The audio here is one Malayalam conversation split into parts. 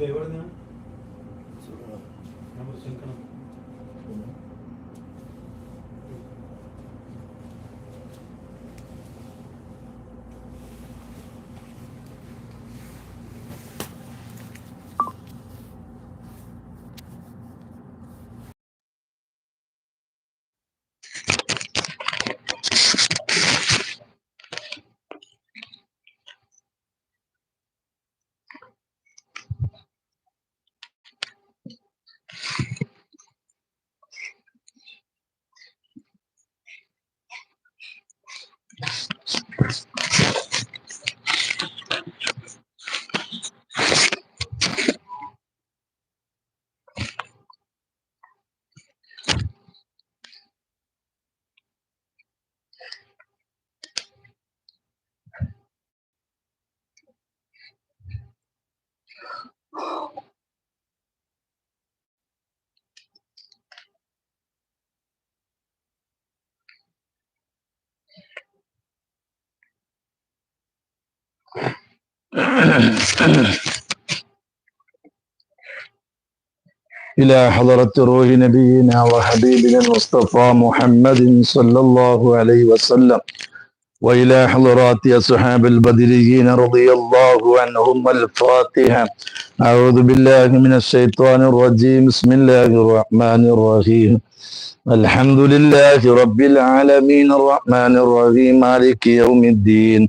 എവിടുന്ന് നമ്മൾ إلى حضرة روح نبينا وحبيبنا المصطفى محمد صلى الله عليه وسلم وإلى حضرات أصحاب البدريين رضي الله عنهم الفاتحة. أعوذ بالله من الشيطان الرجيم. بسم الله الرحمن الرحيم. الحمد لله رب العالمين الرحمن الرحيم مالك يوم الدين.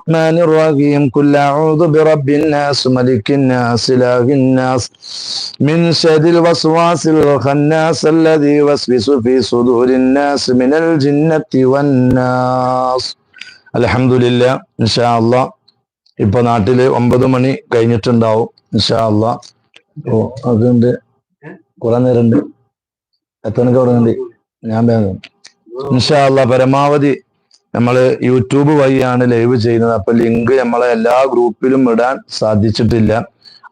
الرحيم قل أعوذ برب الناس ملك الناس إله الناس من شر الوسواس الخناس الذي يوسوس في صدور الناس من الجنة والناس الحمد لله إن شاء الله ഇപ്പൊ നാട്ടില് ഒമ്പത് മണി കഴിഞ്ഞിട്ടുണ്ടാവും ഇൻഷാ അള്ളാ ഓ അതുണ്ട് കുറെ നേരമുണ്ട് എത്ര മണിക്ക് തുടങ്ങുന്നുണ്ട് ഞാൻ വേഗം ഇൻഷാ അള്ളാ പരമാവധി നമ്മൾ യൂട്യൂബ് വഴിയാണ് ലൈവ് ചെയ്യുന്നത്. അപ്പൊ ലിങ്ക് നമ്മളെ എല്ലാ ഗ്രൂപ്പിലും ഇടാൻ സാധിച്ചിട്ടില്ല.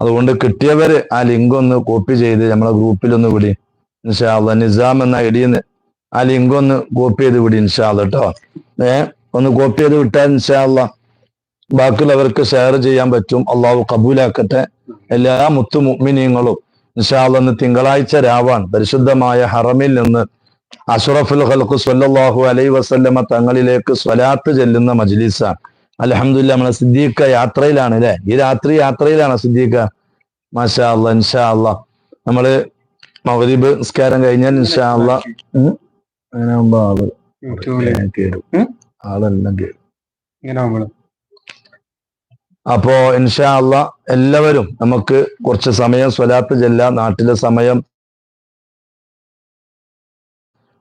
അതുകൊണ്ട് കിട്ടിയവര് ആ ലിങ്ക് ഒന്ന് കോപ്പി ചെയ്ത് നമ്മളെ ഗ്രൂപ്പിൽ ഒന്ന് വിടി. ഇൻഷാ അള്ളാ നിസാം എന്ന ഐഡിയെന്ന് ആ ലിങ്ക് ഒന്ന് കോപ്പി ചെയ്ത് വിടി ഇൻഷാ അള്ളാ കേട്ടോ ഏ ഒന്ന് കോപ്പി ചെയ്ത് വിട്ടാൽ ഇൻഷാ അള്ളാ ബാക്കിയുള്ളവർക്ക് ഷെയർ ചെയ്യാൻ പറ്റും. അള്ളാഹു കബൂലാക്കട്ടെ. എല്ലാ മുത്തു മുഅ്മിനീങ്ങളും ഇൻഷാള്ള തിങ്കളാഴ്ച രാവാൻ പരിശുദ്ധമായ ഹറമിൽ നിന്ന് അഷറഫുൽ ഖൽഖു സല്ലാഹു അലൈഹി വസല്ലമ തങ്ങളിലേക്ക് സ്വലാത്ത് ചെല്ലുന്ന മജ്ലിസാണ്. അലഹമുല്ല നമ്മളെ സിദ്ദീഖ യാത്രയിലാണ് അല്ലെ? ഈ രാത്രി യാത്രയിലാണ് സിദ്ദീഖ? മാഷാ അല്ല ഇൻഷാ അല്ല നമ്മൾ മൗദീബ് നിസ്കാരം കഴിഞ്ഞാൽ ഇൻഷാ അല്ല ആളെല്ലാം അപ്പോ ഇൻഷാ അല്ല എല്ലാവരും നമുക്ക് കുറച്ച് സമയം സ്വലാത്ത് ചെല്ലാം നാട്ടിലെ സമയം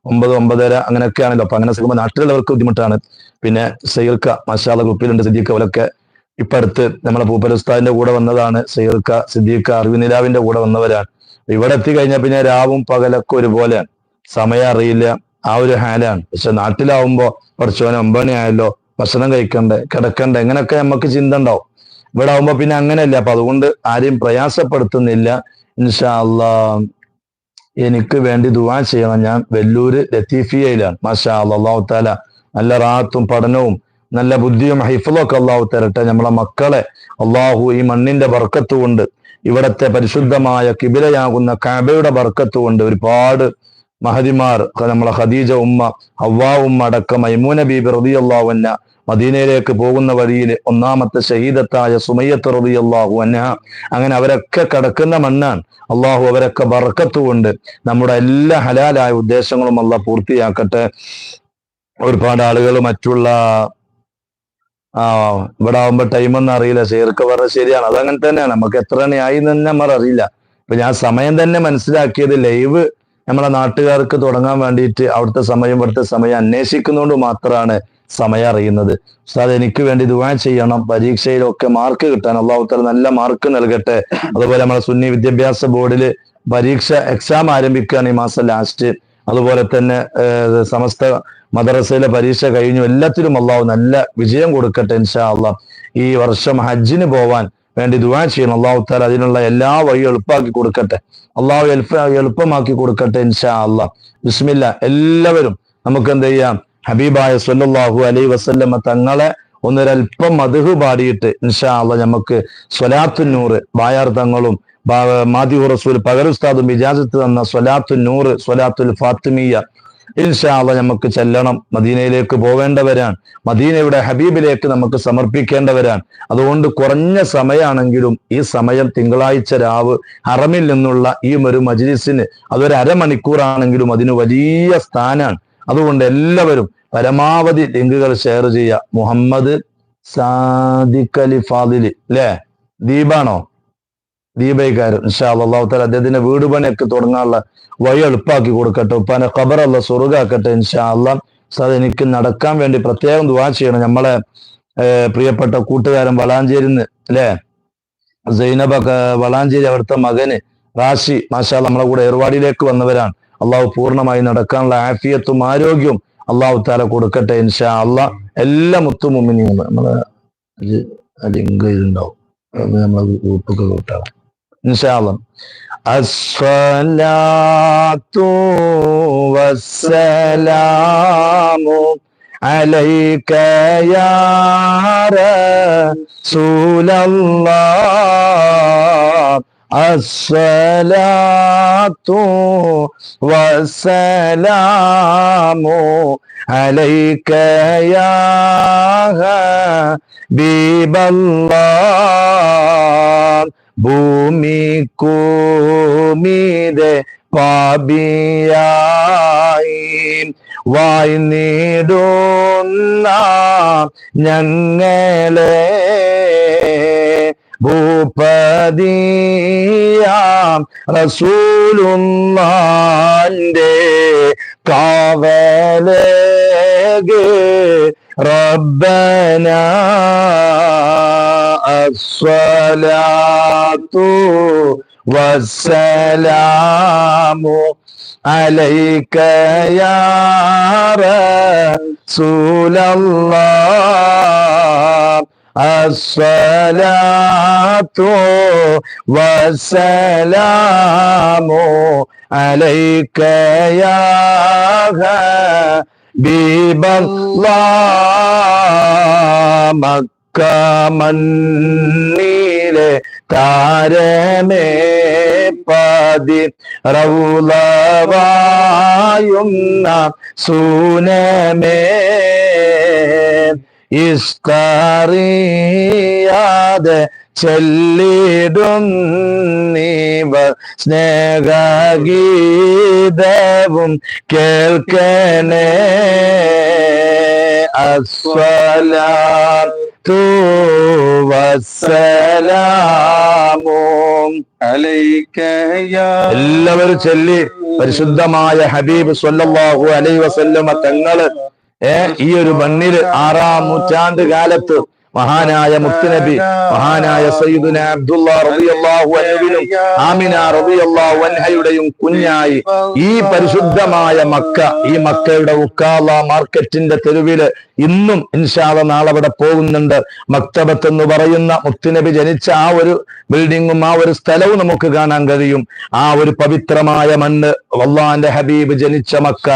ഒമ്പത് ഒമ്പതര അങ്ങനെയൊക്കെയാണല്ലോ. അപ്പൊ അങ്ങനെ സിനിമ നാട്ടിലുള്ളവർക്ക് ബുദ്ധിമുട്ടാണ്. പിന്നെ സൈർക്ക മഷാല ഗ്രൂപ്പിലുണ്ട് സിദ്ദീഖ് അവരൊക്കെ. ഇപ്പൊ അടുത്ത് നമ്മളെ പൂപ്പലുസ്താദിന്റെ കൂടെ വന്നതാണ് സൈർക്ക സിദ്ദീഖ അറിവിനിലാവിന്റെ കൂടെ വന്നവരാണ്. ഇവിടെ എത്തിക്കഴിഞ്ഞാൽ പിന്നെ രാവും പകലൊക്കെ ഒരുപോലെയാണ്. സമയം അറിയില്ല. ആ ഒരു ഹാലാണ്. പക്ഷെ നാട്ടിലാവുമ്പോ കുറച്ചോനെ ഒമ്പണി ആയല്ലോ ഭക്ഷണം കഴിക്കണ്ടേ കിടക്കണ്ടേ ഇങ്ങനെയൊക്കെ നമുക്ക് ചിന്ത ഉണ്ടാവും. ഇവിടെ ആവുമ്പോ പിന്നെ അങ്ങനെയല്ല. അപ്പൊ അതുകൊണ്ട് ആരെയും പ്രയാസപ്പെടുത്തുന്നില്ല. ഇൻഷാ അള്ളാ എനിക്ക് വേണ്ടി ദുവാ ചെയ്യണം. ഞാൻ വെല്ലൂര് ലത്തീഫിയയിലാണ്. മാഷാ അള്ളാഹു താല നല്ല റാത്തും പഠനവും നല്ല ബുദ്ധിയും ഹൈഫലും ഒക്കെ അള്ളാഹു തരട്ടെ. നമ്മളെ മക്കളെ അള്ളാഹു ഈ മണ്ണിന്റെ ബർക്കത്ത് കൊണ്ട് ഇവിടത്തെ പരിശുദ്ധമായ കിബിലയാകുന്ന കാബയുടെ ബർക്കത്ത് കൊണ്ട് ഒരുപാട് മഹതിമാർ നമ്മളെ ഖദീജ ഉമ്മ ഹവ്വാ ഉമ്മ അടക്കം മൈമൂന ബീബി റതിയല്ലാവുന്ന മദീനയിലേക്ക് പോകുന്ന വഴിയിൽ ഒന്നാമത്തെ ഷഹീദത്തായ സുമയ്യത്ത് റതി അള്ളാഹു അന്ന അങ്ങനെ അവരൊക്കെ കടക്കുന്ന മണ്ണാണ്. അള്ളാഹു അവരൊക്കെ വറക്കത്തുകൊണ്ട് നമ്മുടെ എല്ലാ ഹലാലായ ഉദ്ദേശങ്ങളും അല്ല പൂർത്തിയാക്കട്ടെ. ഒരുപാട് ആളുകൾ മറ്റുള്ള ആ ഇവിടെ ആവുമ്പോ ടൈമൊന്നും അറിയില്ല. ഷെയർക്ക് പറഞ്ഞ ശരിയാണ്. അതങ്ങനെ തന്നെയാണ്. നമുക്ക് എത്ര ആയി എന്ന് നമ്മൾ അറിയില്ല ഇപ്പൊ ഞാൻ സമയം തന്നെ മനസ്സിലാക്കിയത് ലൈവ് നമ്മളെ നാട്ടുകാർക്ക് തുടങ്ങാൻ വേണ്ടിയിട്ട് അവിടുത്തെ സമയം ഇവിടുത്തെ സമയം അന്വേഷിക്കുന്നതുകൊണ്ട് മാത്രമാണ് സമയം അറിയുന്നത്. ഉസ്താദ് എനിക്ക് വേണ്ടി ദുവാ ചെയ്യണം. പരീക്ഷയിലൊക്കെ മാർക്ക് കിട്ടാൻ അള്ളാഹുത്തല നല്ല മാർക്ക് നൽകട്ടെ. അതുപോലെ നമ്മളെ സുന്നി വിദ്യാഭ്യാസ ബോർഡിൽ പരീക്ഷ എക്സാം ആരംഭിക്കുകയാണ് ഈ മാസം ലാസ്റ്റ് അതുപോലെ തന്നെ സമസ്ത മദ്രസയിലെ പരീക്ഷ കഴിഞ്ഞു. എല്ലാത്തിലും അള്ളാഹു നല്ല വിജയം കൊടുക്കട്ടെ ഇൻഷാ അള്ളാഹ് ഈ വർഷം ഹജ്ജിന് പോവാൻ വേണ്ടി ദുവാ ചെയ്യണം. അള്ളാഹു താല അതിനുള്ള എല്ലാ വഴിയും എളുപ്പമാക്കി കൊടുക്കട്ടെ. അള്ളാഹു എളുപ്പ എളുപ്പമാക്കി കൊടുക്കട്ടെ ഇൻഷാ അള്ളാഹ് ബിസ്മില്ല. എല്ലാവരും നമുക്ക് എന്ത് ചെയ്യാം? ഹബീബായ സല്ലല്ലാഹു അലൈ വസല്ലമ്മ തങ്ങളെ ഒന്നൊരൽപ്പം മധുഹ് പാടിയിട്ട് ഇൻഷാ അള്ളാഹ് നമുക്ക് സ്വലാത്തുന്നൂറ് ബായാർ തങ്ങളും മാതിഹു റസൂൽ പകരുസ്താദും ഇജാസത്ത് തന്ന സ്വലാത്തുൽ നൂറ് സ്വലാത്തുൽ ഫാത്തിമിയ ഇൻഷാ അള്ളാഹ് നമുക്ക് ചെല്ലണം. മദീനയിലേക്ക് പോവേണ്ടവരാണ്. മദീനയുടെ ഹബീബിലേക്ക് നമുക്ക് സമർപ്പിക്കേണ്ടവരാണ്. അതുകൊണ്ട് കുറഞ്ഞ സമയമാണെങ്കിലും ഈ സമയം തിങ്കളാഴ്ച രാവ് ഹറമിൽ നിന്നുള്ള ഈ ഒരു മജ്ലിസിന് അതൊരു അരമണിക്കൂറാണെങ്കിലും അതിന് വലിയ സ്ഥാനാണ്. അതുകൊണ്ട് എല്ലാവരും പരമാവധി ലിങ്കുകൾ ഷെയർ ചെയ്യുക. മുഹമ്മദ് സാദിഖ് അലി ഫാദിലി അല്ലേ ദീപാണോ? ദീപൈക്കാരൻ ഇൻഷാ അള്ളാഹു താല അദ്ദേഹത്തിന്റെ വീട് പണിയൊക്കെ തുടങ്ങാനുള്ള വഴി എളുപ്പാക്കി കൊടുക്കട്ടെ. ഉപ്പാനെ ഖബറല്ല സ്വർഗാക്കട്ടെ ഇൻഷാ സാർ എനിക്ക് നടക്കാൻ വേണ്ടി പ്രത്യേകം ദുവാ ചെയ്യണം. നമ്മളെ പ്രിയപ്പെട്ട കൂട്ടുകാരൻ വളാഞ്ചേരിന്ന് അല്ലേ? സൈനബ വളാഞ്ചേരി അവിടുത്തെ മകന് റാഷി മാഷാ നമ്മളെ കൂടെ ഏർവാടിയിലേക്ക് വന്നവരാണ്. അള്ളാഹു പൂർണമായി നടക്കാനുള്ള ആഫിയത്തും ആരോഗ്യവും അള്ളാഹു താല കൊടുക്കട്ടെ ഇൻഷാ അള്ളാഹ് എല്ലാ മുത്തുമുമ്മിനിയും നമ്മളെ ലിങ്ക് ഇതുണ്ടാവും. നമ്മളെ ഗ്രൂപ്പൊക്കെ കൂട്ടാം. ഇൻഷാ അള്ളാഹ് الصلاة والسلام عليك يا رسول الله الصلاة والسلام عليك يا حبيب الله ഭൂമിക്കുമീതെ പാപിയായി. വായി നീടുന്ന ഞങ്ങളെ ഭൂപതിയാം. റസൂലുമാന്റെ കാവലേക് ربنا الصلاة والسلام عليك يا رسول الله. الصلاة والسلام عليك يا മക്ക മണ്ണിലെ താരമേ പതി. റൗലവായുന്ന സൂനമേ. ഇസ്തറിയാതെ ചെല്ലിടുന്നീവർ സ്നേഹഗീതവും കേൾക്കണേ. അസ്വല എല്ലാവരും ചൊല്ലി പരിശുദ്ധമായ ഹബീബ് സൊല്ലാഹു അലൈ വസല്ലമ തങ്ങൾ ഏ ഈ ഒരു മണ്ണിൽ ആറാം നൂറ്റാണ്ട് കാലത്ത് മഹാനായ മുത്തുനബി മഹാനായ സയ്യിദുന അബ്ദുള്ള റളിയല്ലാഹു അൻഹുവിനും ആമിന റളിയല്ലാഹു അൻഹയുടെയും കുഞ്ഞായി ഈ പരിശുദ്ധമായ മക്ക ഈ മക്കയുടെ ഉക്കാല മാർക്കറ്റിന്റെ തെരുവിൽ ഇന്നും ഇൻഷാല്ല നാളെ അവിടെ പോകുന്നുണ്ട്. മക്തബത്ത് എന്ന് പറയുന്ന മുത്തുനബി ജനിച്ച ആ ഒരു ബിൽഡിങ്ങും ആ ഒരു സ്ഥലവും നമുക്ക് കാണാൻ കഴിയും. ആ ഒരു പവിത്രമായ മണ്ണ് അള്ളാന്റെ ഹബീബ് ജനിച്ച മക്ക.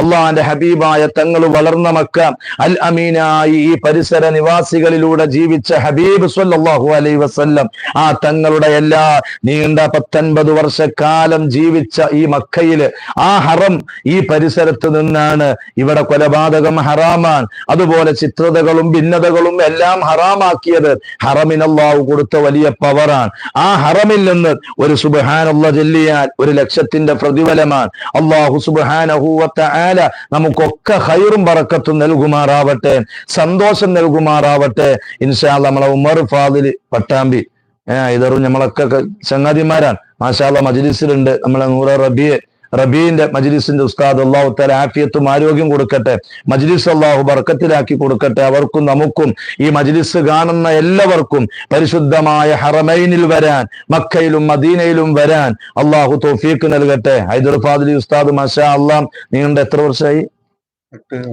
അള്ളാന്റെ ഹബീബായ തങ്ങൾ വളർന്ന മക്ക. അൽ അമീനായി ഈ പരിസര നിവാസികളിൽ മദീനയിലൂടെ ജീവിച്ച ഹബീബ് സല്ലാഹു അലൈ വസ്ല്ലം ആ തങ്ങളുടെ എല്ലാ നീണ്ട പത്തൊൻപത് വർഷക്കാലം ജീവിച്ച ഈ മക്കയിൽ ആ ഹറം ഈ പരിസരത്ത് നിന്നാണ് ഇവിടെ കൊലപാതകം ഹറാമാൻ അതുപോലെ ചിത്രതകളും ഭിന്നതകളും എല്ലാം ഹറാമാക്കിയത്. ഹറമിനല്ലാവു കൊടുത്ത വലിയ പവറാണ്. ആ ഹറമിൽ നിന്ന് ഒരു സുബഹാനുള്ള ജല്ലിയാൽ ഒരു ലക്ഷത്തിന്റെ പ്രതിഫലമാണ്. അള്ളാഹു സുബാനഹൂവത്ത ആല നമുക്കൊക്കെ ഹൈറും പറക്കത്തും നൽകുമാറാവട്ടെ സന്തോഷം നൽകുമാറാവട്ടെ ഇൻഷാ നമ്മളെ ഉമർ ഫാദിൽ പട്ടാമ്പി. ഏഹ് ഇതറും നമ്മളൊക്കെ ചങ്ങാതിമാരാണ്. മാഷാല്ല മജ്ലിസിലുണ്ട് നമ്മളെ നൂറ റബിയെ റബീന്റെ മജ്ലിസിന്റെ ഉസ്താദ്. അള്ളാഹു തല ആഫിയത്തും ആരോഗ്യം കൊടുക്കട്ടെ. മജ്ലിസ് അള്ളാഹു ബർക്കത്തിലാക്കി കൊടുക്കട്ടെ. അവർക്കും നമുക്കും ഈ മജ്ലിസ് കാണുന്ന എല്ലാവർക്കും പരിശുദ്ധമായ ഹറമൈനിൽ വരാൻ മക്കയിലും മദീനയിലും വരാൻ അള്ളാഹു തോഫീക്ക് നൽകട്ടെ. ഹൈദർ ഫാദിലി ഉസ്താദ് മഷാ അള്ളാം നീണ്ട എത്ര വർഷമായി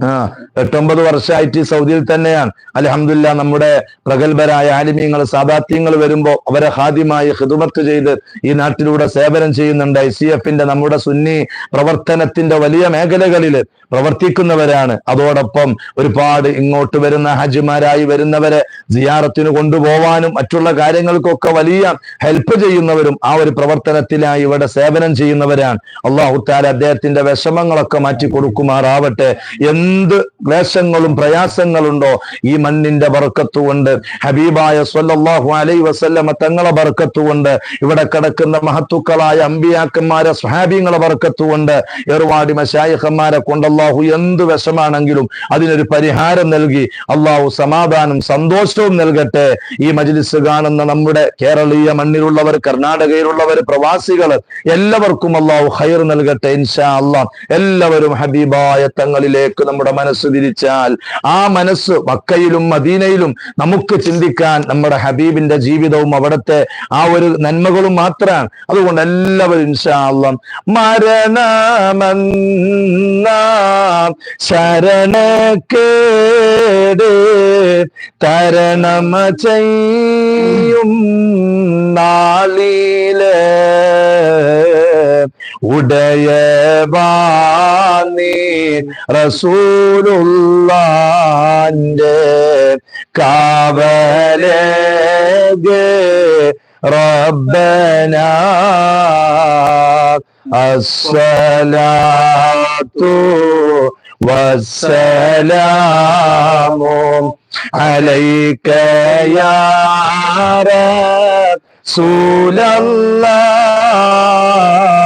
ആ എട്ടൊമ്പത് വർഷമായിട്ട് സൗദിയിൽ തന്നെയാണ്. അലഹമില്ല നമ്മുടെ പ്രഗത്ഭരായ ആലിമ്യങ്ങൾ സാദാത്യങ്ങൾ വരുമ്പോ അവരെ ഹാദ്യമായി ഹിതുമത്ത് ചെയ്ത് ഈ നാട്ടിലൂടെ സേവനം ചെയ്യുന്നുണ്ട്. ഐ സി എഫിന്റെ നമ്മുടെ സുന്നി പ്രവർത്തനത്തിന്റെ വലിയ മേഖലകളിൽ പ്രവർത്തിക്കുന്നവരാണ്. അതോടൊപ്പം ഒരുപാട് ഇങ്ങോട്ട് വരുന്ന ഹജ്ജിമാരായി വരുന്നവരെ സിയാറത്തിന് കൊണ്ടുപോവാനും മറ്റുള്ള കാര്യങ്ങൾക്കൊക്കെ വലിയ ഹെൽപ്പ് ചെയ്യുന്നവരും ആ ഒരു പ്രവർത്തനത്തിനായി ഇവിടെ സേവനം ചെയ്യുന്നവരാണ്. അള്ളാഹുത്താല അദ്ദേഹത്തിന്റെ വിഷമങ്ങളൊക്കെ മാറ്റി കൊടുക്കുമാറാവട്ടെ എന്ത് ക്ലേശങ്ങളും പ്രയാസങ്ങളുണ്ടോ ഈ മണ്ണിന്റെ ബർക്കത്ത് കൊണ്ട് ഹബീബായ സ്വല്ലാഹു അലൈ വസല്ലമ തങ്ങളെ ബർക്കത്ത് കൊണ്ട് ഇവിടെ കിടക്കുന്ന മഹത്തുക്കളായ അമ്പിയാക്കന്മാരെ സ്വഹാബിങ്ങളെ ബർക്കത്ത് കൊണ്ട് ഏർവാടി മശായിഖന്മാരെ കൊണ്ട് എന്ത് വിഷമാണെങ്കിലും അതിനൊരു പരിഹാരം നൽകി. അള്ളാഹു സമാധാനം സന്തോഷവും നൽകട്ടെ. ഈ മജ്ലിസ് കാണുന്ന നമ്മുടെ കേരളീയ മണ്ണിലുള്ളവർ കർണാടകയിലുള്ളവർ പ്രവാസികൾ എല്ലാവർക്കും അള്ളാഹു ഹൈർ നൽകട്ടെ ഇൻഷാ അള്ളാഹ് എല്ലാവരും ഹബീബായ തങ്ങളിലേക്ക് നമ്മുടെ മനസ്സ് തിരിച്ചാൽ ആ മനസ്സ് വക്കയിലും മദീനയിലും നമുക്ക് ചിന്തിക്കാൻ നമ്മുടെ ഹബീബിന്റെ ജീവിതവും അവിടുത്തെ ആ ഒരു നന്മകളും മാത്രമാണ്. അതുകൊണ്ട് എല്ലാവരും ഇൻഷാ അള്ളാഹ് മരണമെന്ന ശരണക്കേട് തരണമ ചെയ്യും നാളിലെ. ഉടയവാനീ റസൂലുള്ളാന്റെ കാവലേകെ റബ്ബനാ അസ്സലാത്തു والسلام عليك يا رسول الله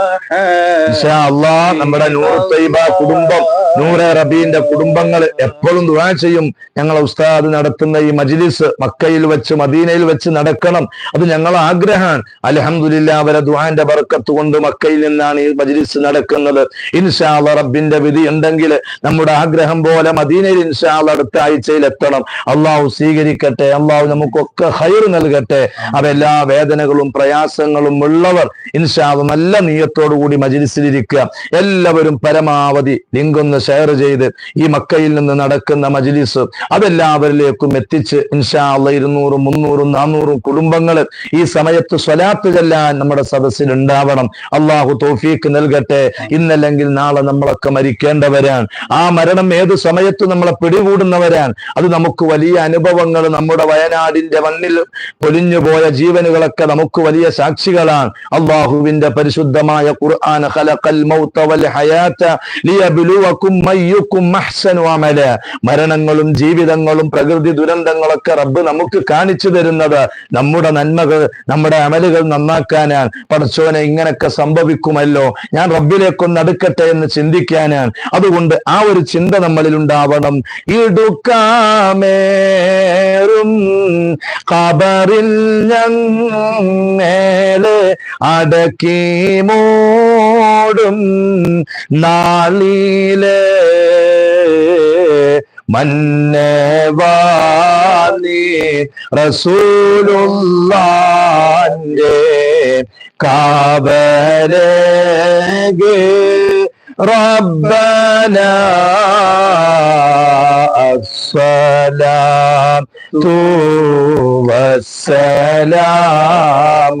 അല്ലാഹ് നമ്മുടെ നൂർ തൈബ കുടുംബം നൂറെ റബീന്റെ കുടുംബങ്ങൾ എപ്പോഴും ദുആ ചെയ്യും. ഞങ്ങളെ ഉസ്താദ് നടത്തുന്ന ഈ മജ്ലിസ് മക്കയിൽ വെച്ച് മദീനയിൽ വെച്ച് നടക്കണം. അത് ഞങ്ങൾ ആഗ്രഹമാണ്. അലഹമുല്ല അവരെ ദുഹാന്റെ ബർക്കത്ത് കൊണ്ട് മക്കയിൽ നിന്നാണ് ഈ മജ്ലിസ് നടക്കുന്നത്. ഇൻഷാ അല്ലാഹ് റബ്ബിന്റെ വിധി ഉണ്ടെങ്കിൽ നമ്മുടെ ആഗ്രഹം പോലെ മദീനയിൽ ഇൻഷാ അല്ലാഹ് അടുത്ത ആഴ്ചയിൽ എത്തണം. അള്ളാഹു സ്വീകരിക്കട്ടെ. അള്ളാഹു നമുക്കൊക്കെ ഹൈർ നൽകട്ടെ. അവ എല്ലാ വേദനകളും പ്രയാസങ്ങളും ഉള്ളവർ ഇൻഷാ അല്ലാഹ് നല്ല നീയത്തോടു കൂടി മജിലിസിലിരിക്കുക. എല്ലാവരും പരമാവധി ലിങ്ക് ഒന്ന് ഷെയർ ചെയ്ത് ഈ മക്കയിൽ നിന്ന് നടക്കുന്ന മജിലിസ് അതെല്ലാവരിലേക്കും എത്തിച്ച് ഇൻഷാ അല്ലാഹ് ഇരുന്നൂറും മുന്നൂറും നാനൂറും കുടുംബങ്ങൾ ഈ സമയത്ത് സ്വലാത്ത് ചെല്ലാൻ നമ്മുടെ സദസ്സിൽ ഉണ്ടാവണം അള്ളാഹു തോഫീക്ക് നൽകട്ടെ. ഇന്നല്ലെങ്കിൽ നാളെ നമ്മളൊക്കെ മരിക്കേണ്ടവരാണ്. ആ മരണം ഏത് സമയത്ത് നമ്മളെ പിടികൂടുന്നവരാണ്? അത് നമുക്ക് വലിയ അനുഭവങ്ങൾ നമ്മുടെ വയനാടിന്റെ മണ്ണിൽ പൊലിഞ്ഞുപോയ ജീവനുകളൊക്കെ നമുക്ക് വലിയ സാക്ഷികളാണ്. അള്ളാഹുവിന്റെ പരിശുദ്ധമായ ഖുർആൻ ഖലഖൽ മൗത വൽ ഹയാത ലിയബ്ലുവകും അയ്യുക്കും അഹ്സനു മരണങ്ങളും ജീവിതങ്ങളും പ്രകൃതി ദുരന്തങ്ങളൊക്കെ റബ്ബ് നമുക്ക് കാണിച്ചു തരുന്നത് നമ്മുടെ നന്മകൾ നമ്മുടെ അമലുകൾ നന്നാക്കാനാണ്. പടച്ചോനെ ഇങ്ങനൊക്കെ സംഭവിക്കുമല്ലോ. ഞാൻ റബ്ബിലേക്കൊന്ന് അടുക്കട്ടെ എന്ന് ചിന്തിക്കാനാണ്. അതുകൊണ്ട് ആ ഒരു ചിന്ത നമ്മളിൽ ഉണ്ടാവണം. ഇടുക്കാമേറും കബറിൽ ഞങ്ങളെ അടക്കി മൂടും നാളിലെ മന്നവാലി റസൂലുള്ളാന്റെ കാവരകെ ربنا الصلاة والسلام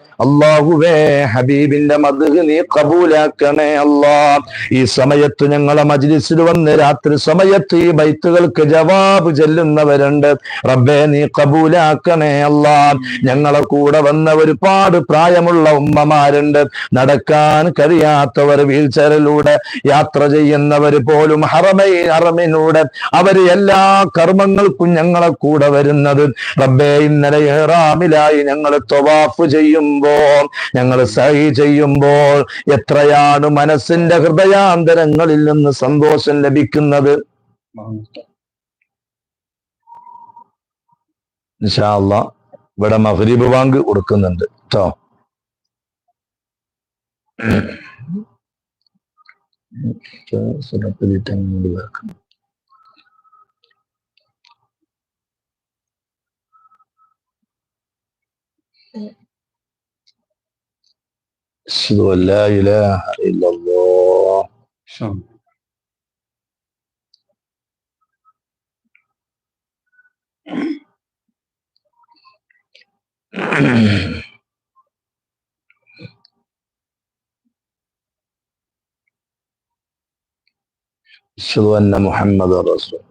അള്ളാഹുവേ ഹബീബിന്റെ മധുഹ് നീ കബൂലാക്കണേ അല്ലാ. ഈ സമയത്ത് ഞങ്ങളെ മജ്ലിസിൽ വന്ന് രാത്രി സമയത്ത് ഈ ബൈത്തുകൾക്ക് ജവാബ് ചെല്ലുന്നവരുണ്ട്. റബ്ബേ നീ കബൂലാക്കണേ അല്ലാ. ഞങ്ങളെ കൂടെ വന്ന ഒരുപാട് പ്രായമുള്ള ഉമ്മമാരുണ്ട്. നടക്കാൻ കഴിയാത്തവർ വീൽചെയറിലൂടെ യാത്ര ചെയ്യുന്നവർ പോലും ഹറമൈ ഹറമിലൂടെ അവർ എല്ലാ കർമ്മങ്ങൾക്കും ഞങ്ങളെ കൂടെ വരുന്നത്. റബ്ബേ ഇന്നലെ ഹെറാമിലായി ഞങ്ങൾ തൊവാഫ് ചെയ്യുമ്പോൾ ഞങ്ങൾ സഹി ചെയ്യുമ്പോൾ എത്രയാണ് മനസ്സിന്റെ ഹൃദയാന്തരങ്ങളിൽ നിന്ന് സന്തോഷം ലഭിക്കുന്നത്? ഇവിടെ മഹരീബ് വാങ്ക് കൊടുക്കുന്നുണ്ട് കേട്ടോ أشهد أن لا إله إلا الله. أشهد أن محمد رسول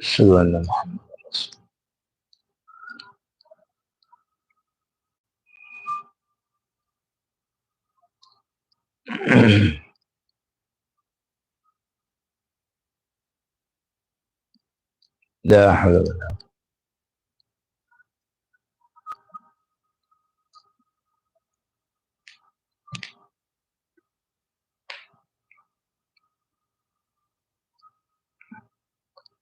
أشهد أن محمد رسول لا حول ولا قوة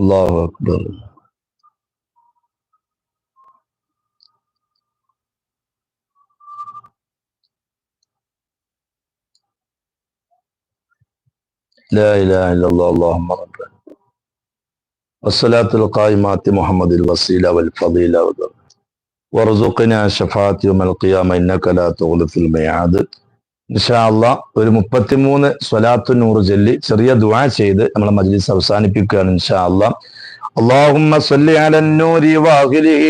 الله أكبر. لا إله إلا الله اللهم ربنا والصلاة القائمات محمد الوسيلة والفضيلة وارزقنا شفاعة يوم القيامة إنك لا تغلف الميعاد. ഇൻഷാല്ല ഒരു മുപ്പത്തിമൂന്ന് സ്വലാത്തു നൂറ് ചൊല്ലി ചെറിയ ദുആ ചെയ്ത് നമ്മളെ മജ്ലിസ് അവസാനിപ്പിക്കുകയാണ് ഇൻഷാല്ല اللهم صل على النور واغله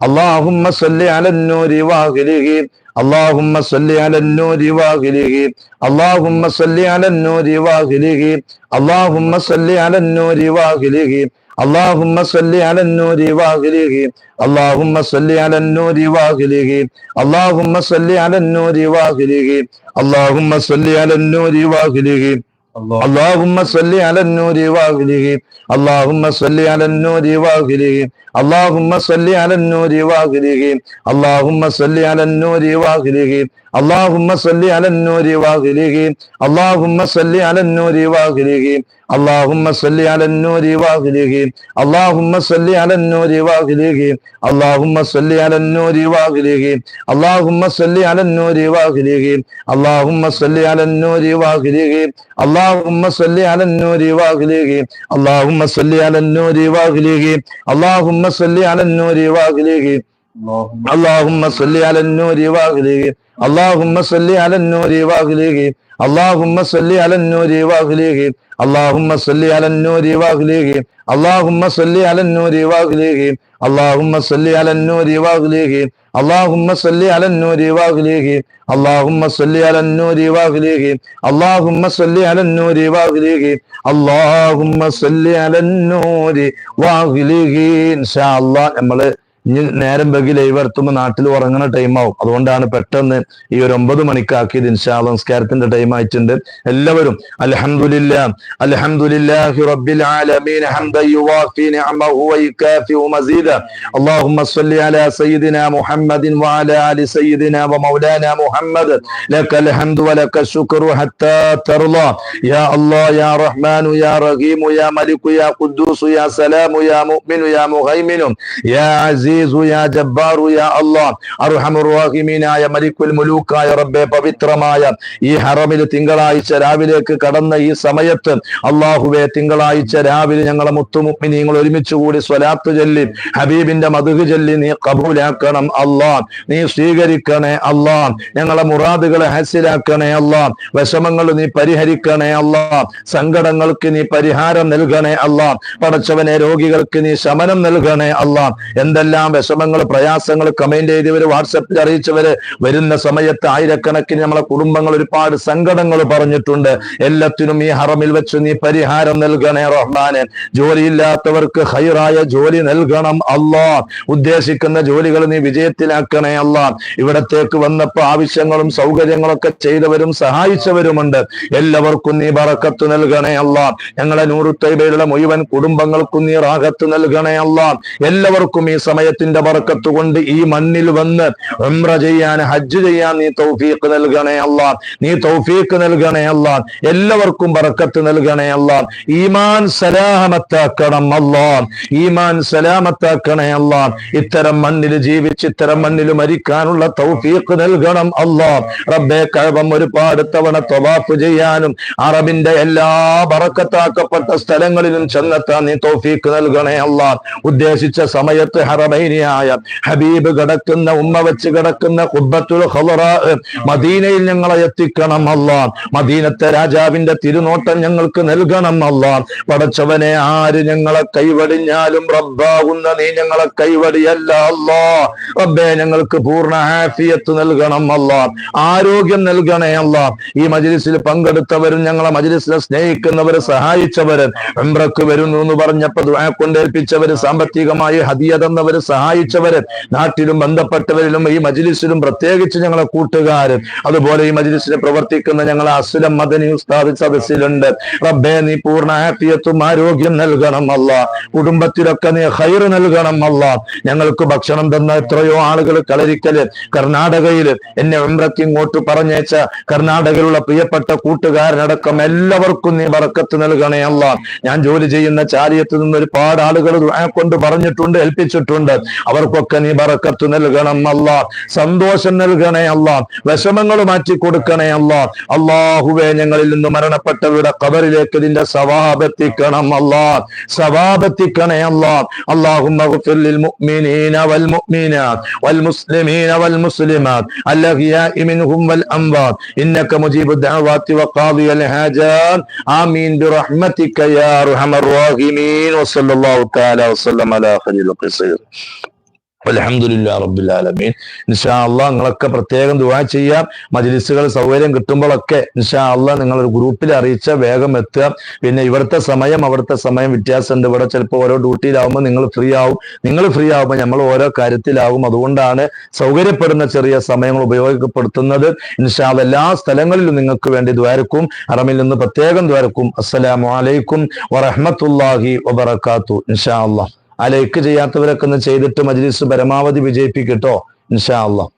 اللهم صل على النور واغله اللهم صل على النور واغله اللهم صل على النور واغله اللهم صل على النور واغله اللهم صل على النور واغله اللهم صل على النور واغله اللهم صل على النور واغله اللهم صل على النور واغله اللهم صل على النور واغله اللهم صل على النور واغله اللهم صل على النور واغله اللهم صل على النور واغله اللهم صل على النور واغله اللهم صل على النور واغله اللهم صل على النور واغله اللهم صل على النور واغله اللهم صل على النور واغله اللهم صل على النور واغله اللهم صل على النور واغله اللهم صل على النور واغله اللهم صل على النور واغله اللهم صل على النور واغله اللهم صل على النور واغله اللهم صل على النور واغله اللهم صل على النور واغله اللهم صل على النور واغله اللهم صل على النور واغله اللهم صل على النور واغله اللهم صل على النور واغله اللهم صل على النور واغله اللهم صل على النور واغله اللهم صل على النور واغله ان شاء الله നമ്മള് ഇനി നേരം വൈകി ലൈവ് എത്തുമ്പോൾ നാട്ടിൽ ഉറങ്ങുന്ന ടൈമാവും അതുകൊണ്ടാണ് പെട്ടെന്ന് ഈ ഒരു ഒമ്പത് മണിക്കാക്കിയത് ഇൻഷാല്ല നമസ്കാരത്തിന്റെ ടൈം ആയിട്ടുണ്ട് എല്ലാവരും അൽഹംദുലില്ല അൽഹംദുലില്ലാഹി റബ്ബിൽ ആലമീൻ ഹംദ യുവാഫി നിഅമഹു വയുകാഫി മസീദ اللهم صل على سيدنا محمد وعلى ال سيدنا ومولانا محمد لك الحمد ولك الشكر حتى ترضى يا الله يا رحمن يا رحيم يا ملك يا قدوس يا سلام يا مؤمن يا مهيمن يا عزيز യാ ജബ്ബാറു യാ അല്ലാഹ്. റഹീമീനായ മലിക്കുൽ മുലൂക്കായ റബ്ബെ പവിത്രമായ ഈ ഹറമിൽ തിങ്കളാഴ്ച രാവിലേക്ക് കടന്ന ഈ സമയത്ത് അള്ളാഹുവെ തിങ്കളാഴ്ച രാവിലെ ഞങ്ങളെ മുത്തുമുപ്പിനീങ്ങൾ ഒരുമിച്ച് കൂടി സ്വലാത്ത് ചൊല്ലി ഹബീബിന്റെ മധുഹ് ചൊല്ലി നീ കബൂലാക്കണം അള്ളാ നീ സ്വീകരിക്കണേ അള്ളാ ഞങ്ങളെ മുറാദുകളെ ഹസിലാക്കണേ അള്ളാ വിഷമങ്ങൾ നീ പരിഹരിക്കണേ അള്ളാ സങ്കടങ്ങൾക്ക് നീ പരിഹാരം നൽകണേ അള്ളാ പടച്ചവനെ രോഗികൾക്ക് നീ ശമനം നൽകണേ അള്ളാ എന്തെല്ലാം വിഷമങ്ങൾ പ്രയാസങ്ങൾ കമന്റ് ചെയ്തവര് വാട്സപ്പിൽ അറിയിച്ചവര് വരുന്ന സമയത്ത് ആയിരക്കണക്കിന് നമ്മളെ കുടുംബങ്ങൾ ഒരുപാട് സങ്കടങ്ങൾ പറഞ്ഞിട്ടുണ്ട്. എല്ലാത്തിനും ഈ ഹറമിൽ വെച്ച് നീ പരിഹാരം നൽകണേ റഹ്മാനെ. ജോലിയില്ലാത്തവർക്ക് ഹൈറായ ജോലി നൽകണം അല്ലാ ഉദ്ദേശിക്കുന്ന ജോലികൾ നീ വിജയത്തിലാക്കണേ അല്ല ഇവിടത്തേക്ക് വന്നപ്പോ ആവശ്യങ്ങളും സൗകര്യങ്ങളൊക്കെ ചെയ്തവരും സഹായിച്ചവരുമുണ്ട്. എല്ലാവർക്കും നീ ബറക്കത്ത് നൽകണേ അല്ല ഞങ്ങളെ നൂറുത്തൈബയിലുള്ള മുഴുവൻ കുടുംബങ്ങൾക്കും നീ റാഹത്ത് നൽകണേ അല്ല എല്ലാവർക്കും ഈ സമയത്തിന്റെ ബറക്കത്ത് കൊണ്ട് ഈ മണ്ണിൽ വന്ന് ഉംറ ചെയ്യാൻ ഹജ്ജ് ചെയ്യാൻ നീ തൗഫീഖ് നൽകണേ അല്ല. നീ തൗഫീഖ് നൽകണേ അല്ല. എല്ലാവർക്കും വറക്കത്ത് നൽകണേ അല്ല. ഈമാൻ സലാമത്താക്കണം അല്ല. ഈമാൻ സലാമത്താക്കണേ അല്ല. ഇത്തരം മണ്ണിൽ ജീവിച്ച് ഇത്തരം മണ്ണിൽ മരിക്കാനുള്ള തൗഫീഖ് നൽകണം അല്ല. റബ്ബെ കഴവം ഒരുപാട് തവണ തൊവാഫ് ചെയ്യാനും അറബിന്റെ എല്ലാ ബറക്കത്താക്കപ്പെട്ട സ്ഥലങ്ങളിലും ചെന്നെത്താൻ നീ തൗഫീഖ് നൽകണേ അല്ല. ഉദ്ദേശിച്ച സമയത്ത് ഹറമൈനിയായ ഹബീബ് കിടക്കുന്ന ഉമ്മ വെച്ച് കിടക്കുന്ന ഖളറാ മദീനയിൽ ഞങ്ങളെ എത്തിക്കണം അല്ല. മദീനത്തെ രാജാവിന്റെ തിരുനോട്ടം ഞങ്ങൾക്ക് നൽകണം അല്ല. പടച്ചവനെ ആര് ഞങ്ങളെ കൈവടിഞ്ഞാലും റബ്ബാകുന്ന നീ ഞങ്ങളെ കൈവടിയല്ല അല്ലാ. റബ്ബേ ഞങ്ങൾക്ക് പൂർണ ആഫിയത്ത് നൽകണം അല്ല. ആരോഗ്യം നൽകണേ അല്ല. ഈ മജിലിസിൽ പങ്കെടുത്തവരും ഞങ്ങളെ മജിലിസിനെ സ്നേഹിക്കുന്നവര് സഹായിച്ചവര് എംബ്രക്ക് വരുന്നു എന്ന് പറഞ്ഞപ്പോൾ കൊണ്ടേൽപ്പിച്ചവര് സാമ്പത്തികമായി ഹദിയ തന്നവര് സഹായിച്ചവര് നാട്ടിലും ബന്ധപ്പെട്ടവരിലും ഈ മജിലിസിലും പ്രത്യേകിച്ച് ഞങ്ങളെ കൂട്ടുകാരൻ അതുപോലെ ഈ മജിലിസിന് പ്രവർത്തിക്കുന്ന ഞങ്ങളെ അസുലം മദനി ഉസ്താദ് സദസ്സിലുണ്ട്. റബ്ബേ നീ പൂർണ ആഫിയത്തും ആരോഗ്യം നൽകണം അല്ല. കുടുംബത്തിലൊക്കെ നീ ഹൈർ നൽകണം അല്ല. ഞങ്ങൾക്ക് ഭക്ഷണം തന്ന എത്രയോ ആളുകൾ കളരിക്കൽ കർണാടകയിൽ എന്നെ ഉംറയ്ക്ക് ഇങ്ങോട്ട് പറഞ്ഞേച്ച കർണാടകയിലുള്ള പ്രിയപ്പെട്ട കൂട്ടുകാരനടക്കം എല്ലാവർക്കും നീ വറക്കത്ത് നൽകണേ അല്ല. ഞാൻ ജോലി ചെയ്യുന്ന ചാരിയത്ത് നിന്ന് ഒരുപാട് ആളുകൾ കൊണ്ട് പറഞ്ഞിട്ടുണ്ട് ഏൽപ്പിച്ചിട്ടുണ്ട്. അവർക്കൊക്കെ നീ ബറക്കത്ത് നൽകണം അല്ല സന്തോഷം നൽകണേ അല്ല വിഷമങ്ങൾ മാറ്റി കൊടുക്കണേ അല്ല അള്ളാഹുവെ ഞങ്ങളിൽ നിന്ന് മരണപ്പെട്ടവരുടെ കബറിലേക്ക് ഇതിന്റെ സവാബെത്തിക്കണം അല്ലാ സവാബെത്തിക്കണേ അല്ലാ اللهم اغفر للمؤمنين والمؤمنات والمسلمين والمسلمات الأحياء منهم والأموات إنك مجيب الدعوات وقاضي الحاجات آمين برحمتك يا أرحم الراحمين وصلى الله تعالى وسلم على خير القصير അലഹമുല്ലാ റബ്ബുൽ ആലമീൻ. നിഷാ അള്ളാഹ് നിങ്ങളൊക്കെ പ്രത്യേകം ദുവാ ചെയ്യാം. മജ്ലിസുകൾ സൗകര്യം കിട്ടുമ്പോഴൊക്കെ നിഷാ അള്ളാഹ് നിങ്ങളൊരു ഗ്രൂപ്പിൽ അറിയിച്ച വേഗം എത്തുക. പിന്നെ ഇവിടുത്തെ സമയം അവിടുത്തെ സമയം വ്യത്യാസമുണ്ട്. ഇവിടെ ചിലപ്പോൾ ഓരോ ഡ്യൂട്ടിയിലാവുമ്പോൾ നിങ്ങൾ ഫ്രീ ആവും. നിങ്ങൾ ഫ്രീ ആവുമ്പോൾ നമ്മൾ ഓരോ കാര്യത്തിലാവും. അതുകൊണ്ടാണ് സൗകര്യപ്പെടുന്ന ചെറിയ സമയങ്ങൾ ഉപയോഗപ്പെടുത്തുന്നത്. നിഷാ എല്ലാ സ്ഥലങ്ങളിലും നിങ്ങൾക്ക് വേണ്ടി ദ്വാരക്കും അറമിൽ നിന്ന് പ്രത്യേകം ദ്വാരക്കും അസ്സലാമു അലൈക്കും വറഹ്മത്തുള്ളാഹി നിഷാ അള്ളാഹ് ആ ലൈക്ക് ചെയ്യാത്തവരൊക്കെ ഒന്ന് ചെയ്തിട്ട് മജ്ലിസ് പരമാവധി വിജയിപ്പിക്കട്ടോ ഇൻഷാ അള്ളാഹ്